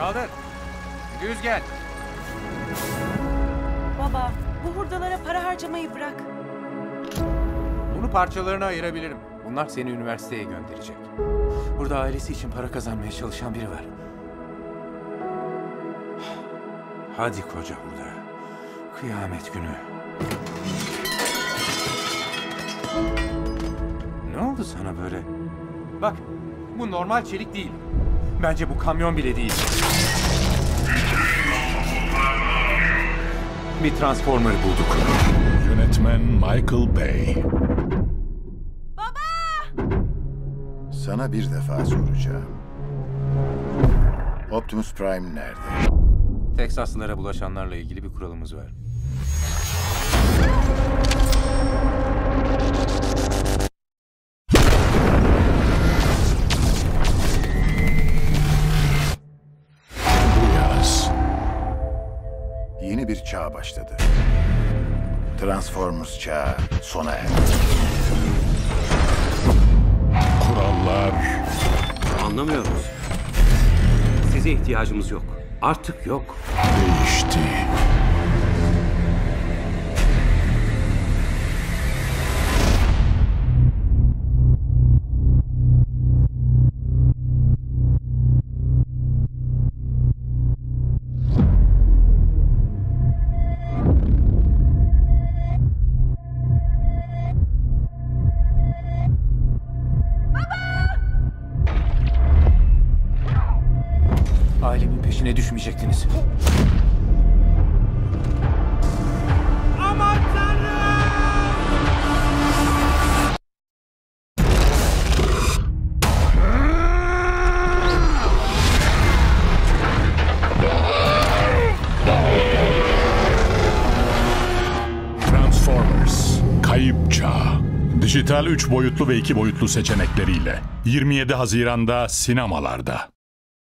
Kaldır. Düz gel. Baba, bu hurdalara para harcamayı bırak. Bunu parçalarına ayırabilirim. Bunlar seni üniversiteye gönderecek. Burada ailesi için para kazanmaya çalışan biri var. Hadi koca hurda. Kıyamet günü. Ne oldu sana böyle? Bak, bu normal çelik değil. Bence bu kamyon bile değil. Bir transformer bulduk. Yönetmen Michael Bay. Sana bir defa soracağım. Optimus Prime nerede? Teksaslılara bulaşanlarla ilgili bir kuralımız var. Yeni bir çağ başladı. Transformers çağı sona erdi. kurallar Anlamıyoruz. Size ihtiyacımız yok. Artık yok. değişti. Ailemin peşine düşmeyecektiniz. Transformers Kayıp. Dijital 3 boyutlu ve 2 boyutlu seçenekleriyle 27 Haziran'da sinemalarda.